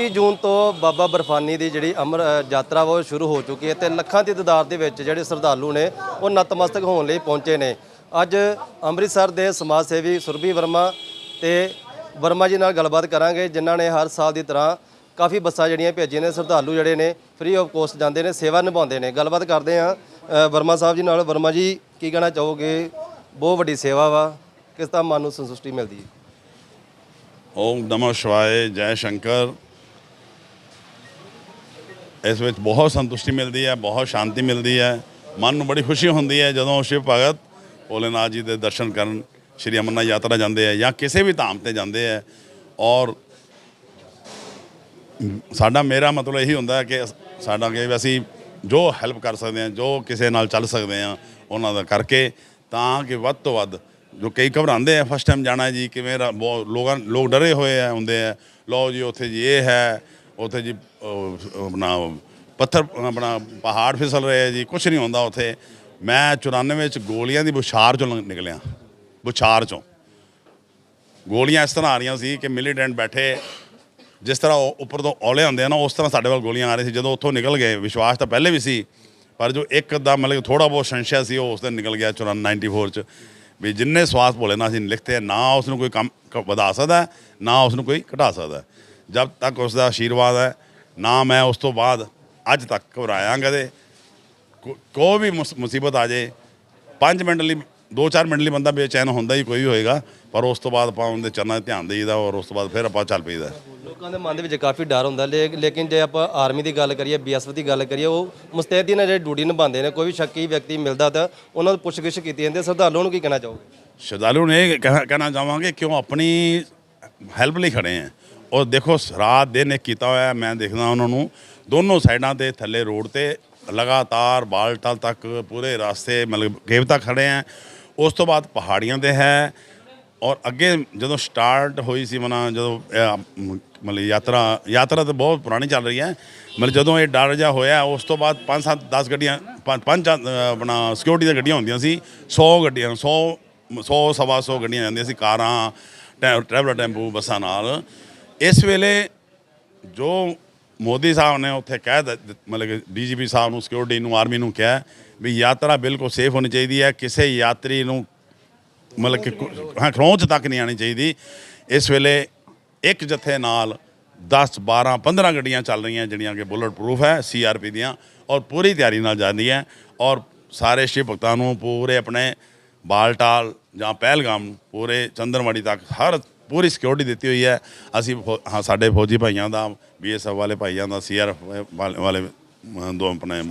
ਪੱਚੀ ਜੂਨ ਤੋਂ ਬਾਬਾ ਬਰਫਾਨੀ ਦੀ ਜਿਹੜੀ ਅਮਰ ਯਾਤਰਾ ਵਾ, ਉਹ ਸ਼ੁਰੂ ਹੋ ਚੁੱਕੀ ਹੈ ਤੇ ਲੱਖਾਂ ਦੀ ਤਦਾਦ ਦੇ ਵਿੱਚ ਜਿਹੜੇ ਸ਼ਰਧਾਲੂ ਨੇ, ਉਹ ਨਤਮਸਤਕ ਹੋਣ ਲਈ ਪਹੁੰਚੇ ਨੇ। ਅੱਜ ਅੰਮ੍ਰਿਤਸਰ ਦੇ ਸਮਾਜ ਸੇਵੀ ਸੁਰਭੀ ਵਰਮਾ ਤੇ ਵਰਮਾ ਜੀ ਨਾਲ ਗੱਲਬਾਤ ਕਰਾਂਗੇ, ਜਿਨ੍ਹਾਂ ਨੇ ਹਰ ਸਾਲ ਦੀ ਤਰ੍ਹਾਂ ਕਾਫੀ ਬੱਸਾਂ ਜਿਹੜੀਆਂ ਭੇਜੀਆਂ ਨੇ, ਸ਼ਰਧਾਲੂ ਜਿਹੜੇ ਨੇ ਫ੍ਰੀ ਆਫ ਕੋਸਟ ਜਾਂਦੇ ਨੇ, ਸੇਵਾ ਨਿਭਾਉਂਦੇ ਨੇ। ਗੱਲਬਾਤ ਕਰਦੇ ਆ ਵਰਮਾ ਸਾਹਿਬ ਜੀ ਨਾਲ। ਵਰਮਾ ਜੀ, ਕੀ ਕਹਿਣਾ ਚਾਹੋਗੇ? ਬਹੁਤ ਵੱਡੀ ਸੇਵਾ ਵਾ। ਕਿਸ ਤਰ੍ਹਾਂ ਮਨ ਨੂੰ ਸੰਤੁਸ਼ਟੀ ਮਿਲਦੀ ਹੈ? ਓਮ ਨਮः ਸ਼ਿਵਾਏ, ਜੈ ਸ਼ੰਕਰ। ਇਸ ਵਿੱਚ ਬਹੁਤ ਸੰਤੁਸ਼ਟੀ ਮਿਲਦੀ ਹੈ, ਬਹੁਤ ਸ਼ਾਂਤੀ ਮਿਲਦੀ ਹੈ। ਮਨ ਨੂੰ ਬੜੀ ਖੁਸ਼ੀ ਹੁੰਦੀ ਹੈ ਜਦੋਂ ਸ਼ਿਵ ਭਗਤ ਭੋਲੇਨਾਥ ਜੀ ਦੇ ਦਰਸ਼ਨ ਕਰਨ ਸ਼੍ਰੀ ਅਮਰਨਾਥ ਯਾਤਰਾ ਜਾਂਦੇ ਆ ਜਾਂ ਕਿਸੇ ਵੀ ਧਾਮ ਤੇ ਜਾਂਦੇ ਆ। ਔਰ ਸਾਡਾ ਮੇਰਾ ਮਤਲਬ ਇਹੀ ਹੁੰਦਾ ਕਿ ਸਾਡਾ ਕਿ ਵੀ ਅਸੀਂ ਜੋ ਹੈਲਪ ਕਰ ਸਕਦੇ ਹਾਂ, ਜੋ ਕਿਸੇ ਨਾਲ ਚੱਲ ਸਕਦੇ ਹਾਂ ਉਹਨਾਂ ਦਾ ਕਰਕੇ ਤਾਂ ਕਿ ਵੱਧ ਤੋਂ ਵੱਧ ਜੋ ਕਈ ਘਬਰਾਉਂਦੇ ਆ ਫਸਟ ਟਾਈਮ ਜਾਣਾ ਜੀ, ਕਿਵੇਂ ਰਾ- ਬਹੁਤ ਲੋਕਾਂ ਲੋਕ ਡਰੇ ਹੋਏ ਆ, ਹੁੰਦੇ ਆ, ਲਓ ਜੀ, ਉੱਥੇ ਜੀ ਇਹ ਹੈ ਉੱਥੇ ਜੀ ਆਪਣਾ ਪੱਥਰ, ਆਪਣਾ ਪਹਾੜ ਫਿਸਲ ਰਹੇ ਜੀ ਕੁਝ ਨਹੀਂ ਹੁੰਦਾ ਉੱਥੇ। ਮੈਂ 94 ਵਿੱਚ ਗੋਲੀਆਂ ਦੀ ਬੁਛਾਰ ਚੋਂ ਲੰਘ- ਨਿਕਲਿਆ, ਬੁਛਾਰ ਚੋਂ। ਗੋਲੀਆਂ ਇਸ ਤਰ੍ਹਾਂ ਆ ਰਹੀਆਂ ਸੀ ਕਿ ਮਿਲੀਟੈਂਟ ਬੈਠੇ, ਜਿਸ ਤਰ੍ਹਾਂ ਉਹ ਉੱਪਰ ਤੋਂ ਔਲੇ ਹੁੰਦੇ ਆ ਨਾ, ਉਸ ਤਰ੍ਹਾਂ ਸਾਡੇ ਵੱਲ ਗੋਲੀਆਂ ਆ ਰਹੀ ਸੀ। ਜਦੋਂ ਉੱਥੋਂ ਨਿਕਲ ਗਏ, ਵਿਸ਼ਵਾਸ ਤਾਂ ਪਹਿਲੇ ਵੀ ਸੀ, ਪਰ ਜੋ ਇੱਕ ਦਾ ਮਤਲਬ ਥੋੜਾ ਬਹੁਤ ਸੰਸ਼ਿਆ ਸੀ, ਉਹ ਉਸ ਦਿਨ ਨਿਕਲ ਗਿਆ 94 94 ਚ। ਵੀ ਜਿੰਨੇ ਸਵਾਸ ਭੋਲੇ ਨਾ ਅਸੀਂ ਲਿਖਤੇ, ਨਾ ਉਸ ਨੂੰ ਕੋਈ ਕੰਮ ਕ- ਵਧਾ ਸਕਦਾ, ਨਾ ਉਸ ਨੂੰ ਕੋਈ ਘਟਾ ਸਕਦਾ। ਜਦ ਤੱਕ ਉਸ ਦਾ ਆਸ਼ੀਰਵਾਦ ਹੈ ਨਾ ਮੈਂ ਉਸ ਤੋਂ ਬਾਅਦ ਅੱਜ ਤੱਕ ਘਬਰਾਇਆ ਕਦੇ ਕੋ- ਕੋਈ ਵੀ ਮੁਸ- ਮੁਸੀਬਤ ਆ ਜੇ 5 ਮਿੰਟ ਲਈ 2-4 ਮਿੰਟ ਲਈ ਬੰਦਾ ਬੇਚੈਨ ਹੁੰਦਾ ਹੀ ਕੋਈ ਵੀ ਹੋਏਗਾ ਪਰ ਉਸ ਤੋਂ ਬਾਅਦ ਆਪਾਂ ਉਹਦੇ ਚਰਨਾਂ 'ਤੇ ਧਿਆਨ ਦੇਈਦਾ ਔਰ ਉਸ ਤੋਂ ਬਾਅਦ ਫਿਰ ਆਪਾਂ ਚੱਲ ਪਈਦਾ। ਲੋਕਾਂ ਦੇ ਮਨ ਦੇ ਵਿੱਚ ਕਾਫੀ ਡਰ ਹੁੰਦਾ ਲੇਕਿਨ ਜੇ ਆਪਾਂ ਆਰਮੀ ਦੀ ਗੱਲ ਕਰੀਏ ਬੀਐਸਐਫ ਦੀ ਗੱਲ ਕਰੀਏ ਉਹ ਮੁਸਤੈਦੀ ਨਾਲ ਜਿਹੜੀ ਡਿਊਟੀ ਨਿਭਾਉਂਦੇ ਨੇ ਕੋਈ ਵੀ ਸ਼ੱਕੀ ਵਿਅਕਤੀ ਮਿਲਦਾ ਤਾਂ ਉਹਨਾਂ ਨੂੰ ਪੁੱਛਗਿੱਛ ਕੀਤੀ ਜਾਂਦੀ ਹੈ। ਸ਼ਰਧਾਲੂਆਂ ਨੂੰ ਕੀ ਕਹਿਣਾ ਚਾਹੋਗੇ? ਸ਼ਰਧਾਲੂ ਨੇ ਕਹਿਣਾ ਚਾਹਾਂਗੇ ਕਿਉਂ ਆਪਣੀ ਹੈਲਪ ਲਈ ਖੜੇ ਆ? ਔਰ ਦੇਖੋ, ਰਾਤ ਦਿਨ ਇੱਕ ਕੀਤਾ ਹੋਇਆ ਮੈਂ ਦੇਖਦਾ ਉਹਨਾਂ ਨੂੰ। ਦੋਨੋਂ ਸਾਈਡਾਂ ਤੇ ਥੱਲੇ ਰੋਡ ਤੇ ਲਗਾਤਾਰ ਬਾਲਟਲ ਤੱਕ ਪੂਰੇ ਰਸਤੇ, ਮਤਲਬ ਗੇਵ ਤੱਕ ਖੜੇ ਆ ਉਸ ਤੋਂ ਬਾਅਦ ਪਹਾੜੀਆਂ ਤੇ ਹੈ। ਔਰ ਅੱਗੇ ਜਦੋਂ ਸਟਾਰਟ ਹੋਈ ਸੀ ਮਨਾ, ਜਦੋਂ ਮਤਲਬ ਯਾਤਰਾ ਯਾਤਰਾ ਤਾਂ ਬਹੁਤ ਪੁਰਾਣੀ ਚੱਲ ਰਹੀ ਹੈ। ਮਤਲਬ ਜਦੋਂ ਇਹ ਡਰ ਜਾ ਹੋਇਆ, ਉਸ ਤੋਂ ਬਾਅਦ 5 7 10 ਗੱਡੀਆਂ, ਪੰਜ ਪੰਜ ਆਪਣਾ ਸਿਕਿਉਰਿਟੀ ਦੀਆਂ ਗੱਡੀਆਂ ਹੁੰਦੀਆਂ ਸੀ। 100 ਗੱਡੀਆਂ 100 100 ਸਵਾ 100 ਗੱਡੀਆਂ ਜਾਂਦੀਆਂ ਸੀ ਕਾਰਾਂ, ਟੈ- ਟਰੈਵਲਰ ਟੈਂਪੂ, ਬੱਸਾਂ ਨਾਲ। ਇਸ ਵੇਲੇ ਜੋ ਮੋਦੀ ਸਾਹਿਬ ਨੇ ਉੱਥੇ ਕਹਿ ਦਿੱਤ- ਮਤਲਬ ਕਿ ਡੀਜੀਪੀ ਸਾਹਿਬ ਨੂੰ ਸਿਕਿਉਰਿਟੀ ਨੂੰ ਆਰਮੀ ਨੂੰ ਕਿਹਾ ਵੀ ਯਾਤਰਾ ਬਿਲਕੁਲ ਸੇਫ ਹੋਣੀ ਚਾਹੀਦੀ ਹੈ, ਕਿਸੇ ਯਾਤਰੀ ਨੂੰ ਮਤਲਬ ਕਿ ਹਾਂ, ਖਰੋਂਚ ਤੱਕ ਨਹੀਂ ਆਣੀ ਚਾਹੀਦੀ। ਇਸ ਵੇਲੇ ਇੱਕ ਜਥੇ ਨਾਲ 10 12 15 ਗੱਡੀਆਂ ਚੱਲ ਰਹੀਆਂ ਜਿਹੜੀਆਂ ਕਿ ਬੁਲਟ ਪ੍ਰੂਫ ਹੈ ਸੀਆਰਪੀ ਦੀਆਂ ਔਰ ਪੂਰੀ ਤਿਆਰੀ ਨਾਲ ਜਾਂਦੀ ਹੈ ਔਰ ਸਾਰੇ ਸ਼ਿਵ ਭਗਤਾਂ ਨੂੰ ਪੂਰੇ ਆਪਣੇ ਬਾਲਟਾਲ ਜਾਂ ਪਹਿਲਗਾਮ ਪੂਰੇ ਚੰਦਰਵਾੜੀ ਤੱਕ ਹਰ ਪੂਰੀ ਸਿਕਿਉਰਿਟੀ ਦਿੱਤੀ ਹੋਈ ਹੈ। ਅਸੀਂ ਫੌ- ਹਾਂ ਸਾਡੇ ਫੌਜੀ ਭਾਈਆਂ ਦਾ ਬੀਐਸਐਫ ਵਾਲੇ ਭਾਈਆਂ ਦਾ ਸੀਆਰਐਫ ਵਾਲੇ ਅਮ, ਦੋ ਆਪਣੇ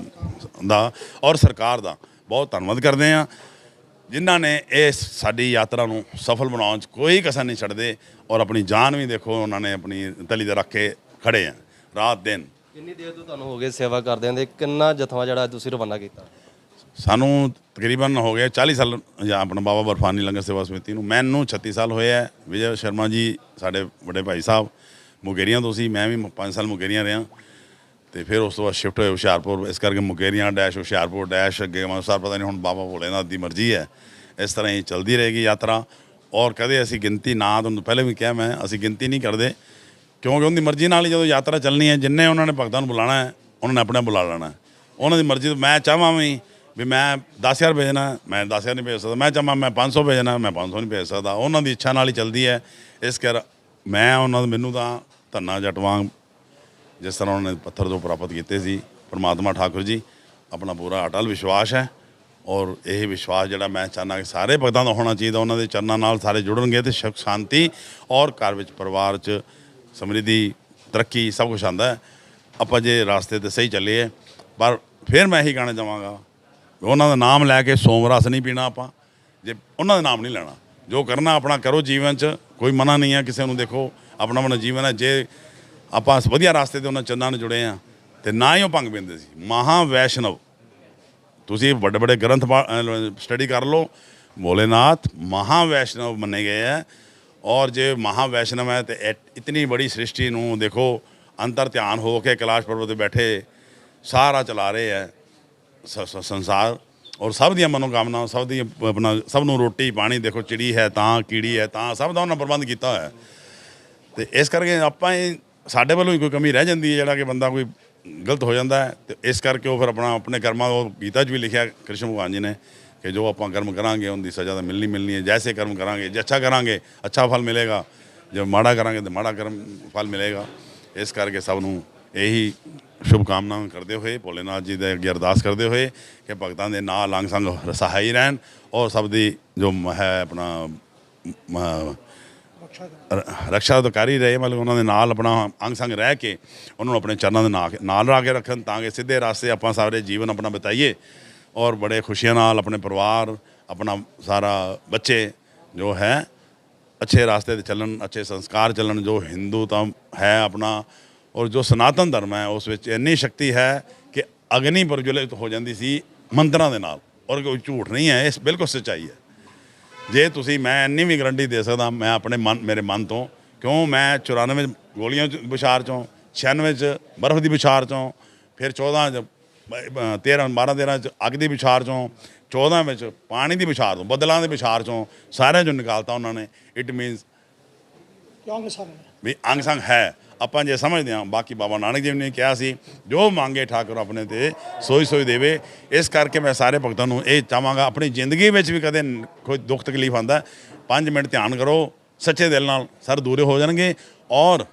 ਦਾ ਔਰ ਸਰਕਾਰ ਦਾ। ਬਹੁਤ ਧੰਨਵਾਦ ਕਰਦੇ ਹਾਂ। ਜਿਨ੍ਹਾਂ ਨੇ ਇਸ ਸਾਡੀ ਯਾਤਰਾ ਨੂੰ ਸਫਲ ਬਣਾਉਣ 'ਚ ਕੋਈ ਕਸਰ ਨਹੀਂ ਛੱਡਦੇ ਔਰ ਆਪਣੀ ਜਾਨ ਵੀ ਦੇਖੋ ਉਹਨਾਂ ਨੇ ਆਪਣੀ ਤਲੀ ਤੇ ਰੱਖ ਕੇ ਖੜੇ ਆ। ਰਾਤ ਦਿਨ। ਕਿੰਨੀ ਦੇਰ ਤੋਂ ਤੁਹਾਨੂੰ ਹੋ ਗਏ ਸੇਵਾ ਕਰਦਿਆਂ ਦੇ ਕਿੰਨਾ ਜਥਾ ਜਿਹੜਾ ਤੁਸੀਂ ਰਵਾਨਾ ਕੀਤਾ? ਸਾਨੂੰ ਤਕਰੀਬਨ ਹੋ ਗਿਆ 40 ਸਾਲ ਜਾਂ ਆਪਣਾ ਬਾਬਾ ਬਰਫਾਨੀ ਲੰਗਰ ਸੇਵਾ ਸਮਿਤੀ ਨੂੰ। ਮੈਨੂੰ 36 ਸਾਲ ਹੋਏ ਹੈ। ਵਿਜੇ ਸ਼ਰਮਾ ਜੀ, ਸਾਡੇ ਵੱਡੇ ਭਾਈ ਸਾਹਿਬ ਮੁਗੇਰੀਆਂ ਤੋਂ ਸੀ। ਮੈਂ ਵੀ 5 ਸਾਲ ਮੁਗੇਰੀਆਂ ਰਿਹਾ। ਤੇ ਫਿਰ ਉਸ ਤੋਂ ਬਾਅਦ ਸ਼ਿਫਟ ਹੋਏ ਹੁਸ਼ਿਆਰਪੁਰ। ਇਸ ਕਰਕੇ ਮੁਗੇਰੀਆਂ ਡੈਸ਼ ਹੁਸ਼ਿਆਰਪੁਰ ਡੈਸ਼ ਅੱਗੇ ਅਨੁਸਾਰ ਪਤਾ ਨਹੀਂ ਹੁਣ ਬਾਬਾ ਭੋਲੇਨਾਥ ਦੀ ਮਰਜ਼ੀ ਹੈ। ਇਸ ਤਰ੍ਹਾਂ ਹੀ ਚਲਦੀ ਰਹੇਗੀ ਯਾਤਰਾ। ਔਰ ਕਦੇ ਅਸੀਂ ਗਿਣਤੀ ਨਾ, ਤੁਹਾਨੂੰ ਪਹਿਲੇ ਵੀ ਕਿਹਾ ਮੈਂ, ਅਸੀਂ ਗਿਣਤੀ ਨਹੀਂ ਕਰਦੇ। ਕਿਉਂਕਿ ਉਹਦੀ ਮਰਜ਼ੀ ਨਾਲ ਹੀ ਜਦੋਂ ਯਾਤਰਾ ਚੱਲਣੀ ਹੈ, ਜਿੰਨੇ ਉਹਨਾਂ ਨੇ ਭਗਤਾਂ ਨੂੰ ਬੁਲਾਣਾ ਹੈ, ਉਹਨਾਂ ਨੇ ਆਪਣੇ ਬੁਲਾ ਲੈਣਾ ਉਹਨਾਂ ਦੀ ਮਰਜ਼ੀ ਤੋਂ ਮੈਂ ਚਾਹਾਂ ਵੀ ਵੀ ਮੈਂ 10000 ਭੇਜਣਾ ਹੈ, ਮੈਂ 10000 ਨਹੀਂ ਭੇਜ ਸਕਦਾ। ਮੈਂ ਚਾਹਾਂ ਮੈਂ 500 ਭੇਜਣਾ ਮੈਂ 500 ਨਹੀਂ ਭੇਜ ਸਕਦਾ। ਉਹਨਾਂ ਦੀ ਇੱਛਾ ਨਾਲ ਹੀ ਚੱਲਦੀ ਹੈ। ਇਸ ਕਰ ਮੈਂ ਉਹਨਾਂ ਨੂੰ ਮੈਨੂੰ ਤਾਂ ਧੰਨਾ ਜੱਟ ਵਾਂਗ ਜਿਸ ਤਰ੍ਹਾਂ ਉਹਨਾਂ ਨੇ ਪੱਥਰ ਤੋਂ ਪ੍ਰਾਪਤ ਕੀਤੇ ਸੀ ਪਰਮਾਤਮਾ ਠਾਕੁਰ ਜੀ ਆਪਣਾ ਪੂਰਾ ਅਟਲ ਵਿਸ਼ਵਾਸ ਹੈ ਔਰ ਇਹ ਵਿਸ਼ਵਾਸ ਜਿਹੜਾ ਮੈਂ ਚਾਹੁੰਦਾ ਕਿ ਸਾਰੇ ਭਗਤਾਂ ਦਾ ਹੋਣਾ ਚਾਹੀਦਾ ਉਹਨਾਂ ਦੇ ਚਰਨਾਂ ਨਾਲ ਸਾਰੇ ਜੁੜਨਗੇ ਤੇ ਸੁਖ ਸ਼ਾਂਤੀ ਔਰ ਘਰ ਵਿੱਚ ਪਰਿਵਾਰ 'ਚ ਸਮਰਿੱਧੀ ਤਰੱਕੀ ਸਭ ਕੁਝ ਆਉਂਦਾ ਆਪਾਂ ਜੇ ਰਾਸਤੇ ਤੇ ਸਹੀ ਚੱਲੇ ਪਰ ਫਿਰ ਮੈਂ ਇਹੀ ਕਹਿਣਾ ਚਾਹਾਂਗਾ ਉਹਨਾਂ ਦਾ ਨਾਮ ਲੈ ਕੇ ਸੋਮ ਰਸ ਨਹੀਂ ਪੀਣਾ ਆਪਾਂ। ਜੇ ਉਹਨਾਂ ਦਾ ਨਾਮ ਨਹੀਂ ਲੈਣਾ। ਜੋ ਕਰਨਾ ਆਪਣਾ ਕਰੋ ਜੀਵਨ 'ਚ, ਕੋਈ ਮਨਾ ਨਹੀਂ ਹੈ ਕਿਸੇ ਨੂੰ ਦੇਖੋ, ਆਪਣਾ ਆਪਣਾ ਜੀਵਨ ਹੈ। ਜੇ ਆਪਾਂ ਵਧੀਆ ਰਾਸਤੇ ਤੇ ਉਹਨਾਂ ਚੰਦਾਂ ਨਾਲ ਜੁੜੇ ਆ, ਤੇ ਨਾ ਹੀ ਉਹ ਭੰਗ ਪੈਂਦੇ ਸੀ। ਮਹਾ ਵੈਸ਼ਨਵ। ਤੁਸੀਂ ਵੱਡੇ ਵੱਡੇ ਗ੍ਰੰਥ ਸਟੱਡੀ ਕਰ ਲਓ। ਭੋਲੇਨਾਥ ਮਹਾ ਵੈਸ਼ਨਵ ਮੰਨੇ ਗਏ ਹੈ ਔਰ ਜੇ ਮਹਾ ਵੈਸ਼ਨਵ ਹੈ, ਤੇ ਇਤਨੀ ਬੜੀ ਸ੍ਰਿਸ਼ਟੀ ਨੂੰ ਦੇਖੋ, ਅੰਤਰ ਧਿਆਨ ਹੋ ਕੇ ਕੈਲਾਸ਼ ਪਰਬਤ ਤੇ ਬੈਠੇ, ਸਾਰਾ ਚਲਾ ਰਹੇ ਹੈ ਸ- ਸ- ਸੰਸਾਰ ਔਰ ਸਭ ਦੀਆਂ ਮਨੋਕਾਮਨਾ ਸਭ ਦੀ ਆਪਣਾ, ਸਭ ਨੂੰ ਰੋਟੀ, ਪਾਣੀ ਦੇਖੋ, ਚਿੜੀ ਹੈ, ਤਾਂ ਕੀੜੀ ਹੈ, ਤਾਂ ਸਭ ਦਾ ਉਹਨਾਂ ਪ੍ਰਬੰਧ ਕੀਤਾ ਹੋਇਆ। ਹੈ ਤੇ ਇਸ ਕਰਕੇ ਆਪਾਂ ਇਹ ਸਾਡੇ ਵੱਲੋਂ ਹੀ ਕੋਈ ਕਮੀ ਰਹਿ ਜਾਂਦੀ ਹੈ, ਜਿਹੜਾ ਕਿ ਬੰਦਾ ਕੋਈ ਗਲਤ ਹੋ ਜਾਂਦਾ ਹੈ। ਤੇ ਇਸ ਕਰਕੇ ਉਹ ਫਿਰ ਆਪਣਾ, ਆਪਣੇ ਕਰਮਾਂ ਉਹ ਗੀਤਾ 'ਚ ਵੀ ਲਿਖਿਆ ਕ੍ਰਿਸ਼ਨ ਭਗਵਾਨ ਜੀ ਨੇ ਕਿ ਜੋ ਆਪਾਂ ਕਰਮ ਕਰਾਂਗੇ, ਉਹਦੀ ਸਜ਼ਾ ਤਾਂ ਮਿਲਣੀ ਮਿਲਣੀ ਹੈ। ਜੈਸੇ ਕਰਮ ਕਰਾਂਗੇ, ਜੇ ਅੱਛਾ ਕਰਾਂਗੇ, ਅੱਛਾ ਫਲ ਮਿਲੇਗਾ। ਜੇ ਮਾੜਾ ਕਰਾਂਗੇ, ਤਾਂ ਮਾੜਾ ਕਰਮ, ਫਲ ਮਿਲੇਗਾ। ਇਸ ਕਰਕੇ ਸਭ ਨੂੰ ਇਹੀ ਸ਼ੁਭ ਕਾਮਨਾਵਾਂ ਕਰਦੇ ਹੋਏ ਭੋਲੇਨਾਥ ਜੀ ਦੇ ਅੱਗੇ ਅਰਦਾਸ ਕਰਦੇ ਹੋਏ ਕਿ ਭਗਤਾਂ ਦੇ ਨਾਲ ਲੰਗ ਸੰਗ ਸਹਾਈ ਰਹਿਣ ਔਰ ਸਭ ਦੀ ਜੋ ਹੈ ਆਪਣਾ ਮ- ਰਕਸ਼ਾ ਅਧਿਕਾਰੀ ਰਹੇ, ਮਤਲਬ ਉਹਨਾਂ ਦੇ ਨਾਲ ਆਪਣਾ ਅੰਗ ਸੰਗ ਰਹਿ ਕੇ ਉਹਨਾਂ ਨੂੰ ਆਪਣੇ ਚਰਨਾਂ ਦੇ ਨਾਲ ਨਾਲ ਰਾ ਕੇ ਰੱਖਣ ਤਾਂ ਕਿ ਸਿੱਧੇ ਰਾਸਤੇ ਆਪਾਂ ਸਾਰੇ ਜੀਵਨ ਆਪਣਾ ਬਿਤਾਈਏ ਔਰ ਬੜੇ ਖੁਸ਼ੀਆਂ ਨਾਲ ਆਪਣੇ ਪਰਿਵਾਰ, ਆਪਣਾ ਸਾਰਾ ਬੱਚੇ ਜੋ ਹੈ, ਅੱਛੇ ਰਾਸਤੇ ਤੇ ਚੱਲਣ, ਅੱਛੇ ਸੰਸਕਾਰ ਚੱਲਣ, ਜੋ ਹਿੰਦੂ ਤਾਂ ਹੈ ਆਪਣਾ ਔਰ ਜੋ ਸਨਾਤਨ ਧਰਮ ਹੈ ਉਸ ਵਿੱਚ ਇੰਨੀ ਸ਼ਕਤੀ ਹੈ ਕਿ ਅਗਨੀ ਪ੍ਰਜਵਲਿਤ ਹੋ ਜਾਂਦੀ ਸੀ ਮੰਤਰਾਂ ਦੇ ਨਾਲ। ਔਰ ਕੋਈ ਝੂਠ ਨਹੀਂ ਹੈ ਇਸ ਬਿਲਕੁਲ ਸੱਚਾਈ ਹੈ। ਜੇ ਤੁਸੀਂ ਮੈਂ ਇੰਨੀ ਵੀ ਗਰੰਟੀ ਦੇ ਸਕਦਾ ਮੈਂ ਆਪਣੇ ਮਨ ਮੇਰੇ ਮਨ ਤੋਂ ਕਿਉਂ ਮੈਂ 94 ਚ ਗੋਲੀਆਂ ਵਿਚਾਰ ਚੋਂ 96 ਚ ਬਰਫ਼ ਦੀ ਵਿਚਾਰ ਚੋਂ ਫਿਰ 14 ਚ 13 12 13 ਚ ਅੱਗ ਦੀ ਵਿਚਾਰ ਚੋਂ 14 ਵਿੱਚ ਪਾਣੀ ਦੀ ਵਿਚਾਰ ਤੋਂ ਬਦਲਾਂ ਦੇ ਵਿਚਾਰ ਚੋਂ ਸਾਰਿਆਂ ਚੋਂ ਨਿਕਾਲਤਾ ਉਹਨਾਂ ਨੇ। ਇਟ ਮੀਨਸ ਕਿਉਂਕਿ ਸਾਰੇ ਵੀ ਅੰਗ ਸੰਗ ਹੈ। ਆਪਾਂ ਜੇ ਸਮਝਦੇ ਹਾਂ, ਬਾਕੀ ਬਾਬਾ ਨਾਨਕ ਦੇਵ ਨੇ ਕਿਹਾ ਸੀ, ਜੋ ਮੰਗੇ ਠਾਕੁਰ ਆਪਣੇ ਤੇ, ਸੋਈ ਸੋਈ ਦੇਵੇ। ਇਸ ਕਰਕੇ ਮੈਂ ਸਾਰੇ ਭਗਤਾਂ ਨੂੰ ਇਹ ਚਾਹਾਂਗਾ, ਆਪਣੀ ਜ਼ਿੰਦਗੀ ਵਿੱਚ ਵੀ ਕਦੇ ਕੋਈ ਦੁੱਖ ਤਕਲੀਫ ਆਂਦਾ 5 ਮਿੰਟ ਧਿਆਨ ਕਰੋ, ਸੱਚੇ ਦਿਲ ਨਾਲ ਸਰ ਦੂਰੇ ਹੋ ਜਾਣਗੇ। ਔਰ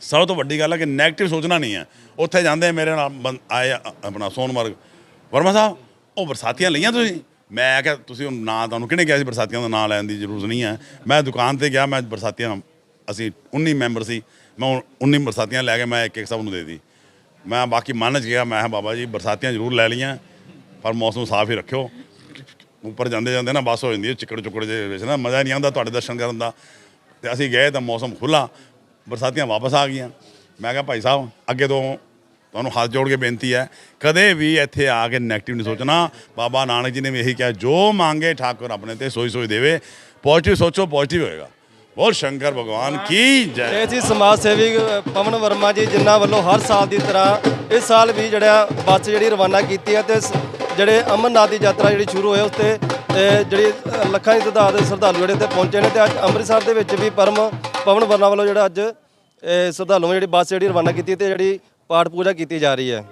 ਸਭ ਤੋਂ ਵੱਡੀ ਗੱਲ ਹੈ ਕਿ 네ਗੇਟਿਵ ਸੋਚਣਾ ਨਹੀਂ ਹੈ। ਉੱਥੇ ਜਾਂਦੇ ਮੇਰੇ ਨਾਲ ਬੰ- ਆਏ ਆਪਣਾ ਸੋਨਮਰਗ। ਵਰਮਾ ਸਾਹਿਬ, ਉਹ ਬਰਸਾਤੀਆਂ ਲਈਆਂ ਤੁਸੀਂ? ਮੈਂ ਕਿਹਾ, ਤੁਸੀਂ ਉਹ ਨਾਂ ਤੁਹਾਨੂੰ ਕਿਹਨੇ ਕਿਹਾ ਸੀ? ਬਰਸਾਤੀਆਂ ਦਾ ਨਾਂ ਲੈਣ ਦੀ ਜ਼ਰੂਰਤ ਨਹੀਂ ਹੈ। ਮੈਂ ਦੁਕਾਨ ਤੇ ਗਿਆ, ਮੈਂ ਬਰਸਾਤੀਆਂ, ਅਸੀਂ 19 ਮੈਂਬਰ ਸੀ। ਮੈਂ ਉਹ 19 ਬਰਸਾਤੀਆਂ ਲੈ ਕੇ ਮੈਂ ਇੱਕ ਇੱਕ ਸਭ ਨੂੰ ਦੇ ਦਿੱਤੀ। ਮੈਂ ਬਾਕੀ ਮੰਨ 'ਚ ਗਿਆ, ਮੈਂ ਬਾਬਾ ਜੀ ਬਰਸਾਤੀਆਂ ਜ਼ਰੂਰ ਲੈ ਲਈਆਂ, ਪਰ ਮੌਸਮ ਸਾਫ਼ ਹੀ ਰੱਖਿਓ। ਉੱਪਰ ਜਾਂਦੇ ਜਾਂਦੇ ਨਾ ਬੱਸ ਹੋ ਜਾਂਦੀ ਹੈ, ਚਿੱਕੜ ਚੁੱਕੜ ਜੇ ਵਿੱਚ ਨਾ ਮਜ਼ਾ ਨਹੀਂ ਆਉਂਦਾ ਤੁਹਾਡੇ ਦਰਸ਼ਨ ਕਰਨ ਦਾ। ਤੇ ਅਸੀਂ ਗਏ ਤਾਂ ਮੌਸਮ ਖੁੱਲਾ ਬਰਸਾਤੀਆਂ ਵਾਪਸ ਆ ਗਈਆਂ। ਮੈਂ ਕਿਹਾ ਭਾਈ ਸਾਹਿਬ, ਅੱਗੇ ਤੋਂ ਤੁਹਾਨੂੰ ਹੱਥ ਜੋੜ ਕੇ ਬੇਨਤੀ ਹੈ, ਕਦੇ ਵੀ ਇੱਥੇ ਆ ਕੇ 네ਗੇਟਿਵ ਨਹੀਂ ਸੋਚਣਾ। ਬਾਬਾ ਨਾਨਕ ਜੀ ਨੇ ਵੀ ਇਹੀ ਕਿਹਾ, ਜੋ ਮੰਗੇ ਠਾਕੁਰ ਆਪਣੇ ਤੇ ਸੋਈ ਸੋਈ ਦੇਵੇ। ਪੋਜ਼ਿਟਿਵ ਸੋਚੋ ਪੋਜ਼ਿਟਿਵ ਹੋਏਗਾ। ਬੋਲ ਸ਼ੰਕਰ ਭਗਵਾਨ ਕੀ ਜੈ। ਇਹ ਜੀ ਸਮਾਜ ਸੇਵੀ ਪਵਨ ਵਰਮਾ ਜੀ ਜਿਨ੍ਹਾਂ ਵੱਲੋਂ ਹਰ ਸਾਲ ਦੀ ਤਰ੍ਹਾਂ ਇਸ ਸਾਲ ਵੀ ਜਿਹੜਾ ਬੱਸ ਜਿਹੜੀ ਰਵਾਨਾ ਕੀਤੀ ਹੈ ਤੇ ਜਿਹੜੇ ਅਮਰਨਾਥ ਦੀ ਯਾਤਰਾ ਜਿਹੜੀ ਸ਼ੁਰੂ ਹੋਈ ਉਸ ਤੇ ਜਿਹੜੀ ਲੱਖਾਂ ਦੀ ਤਾਦਾਦ ਦੇ ਸ਼ਰਧਾਲੂ ਜਿਹੜੇ ਤੇ ਪਹੁੰਚੇ ਨੇ ਤੇ ਅੱਜ ਅੰਮ੍ਰਿਤਸਰ ਦੇ ਵਿੱਚ ਵੀ ਪਰਮ ਪਵਨ ਵਰਮਾ ਵੱਲੋਂ ਜਿਹੜਾ ਅੱਜ ਅ, ਸ਼ਰਧਾਲੂਆਂ ਜਿਹੜੀ ਬੱਸ ਜਿਹੜੀ ਰਵਾਨਾ ਕੀਤੀ ਤੇ ਜਿਹੜੀ ਪਾਠ ਪੂਜਾ ਕੀਤੀ ਜਾ ਰਹੀ ਹੈ।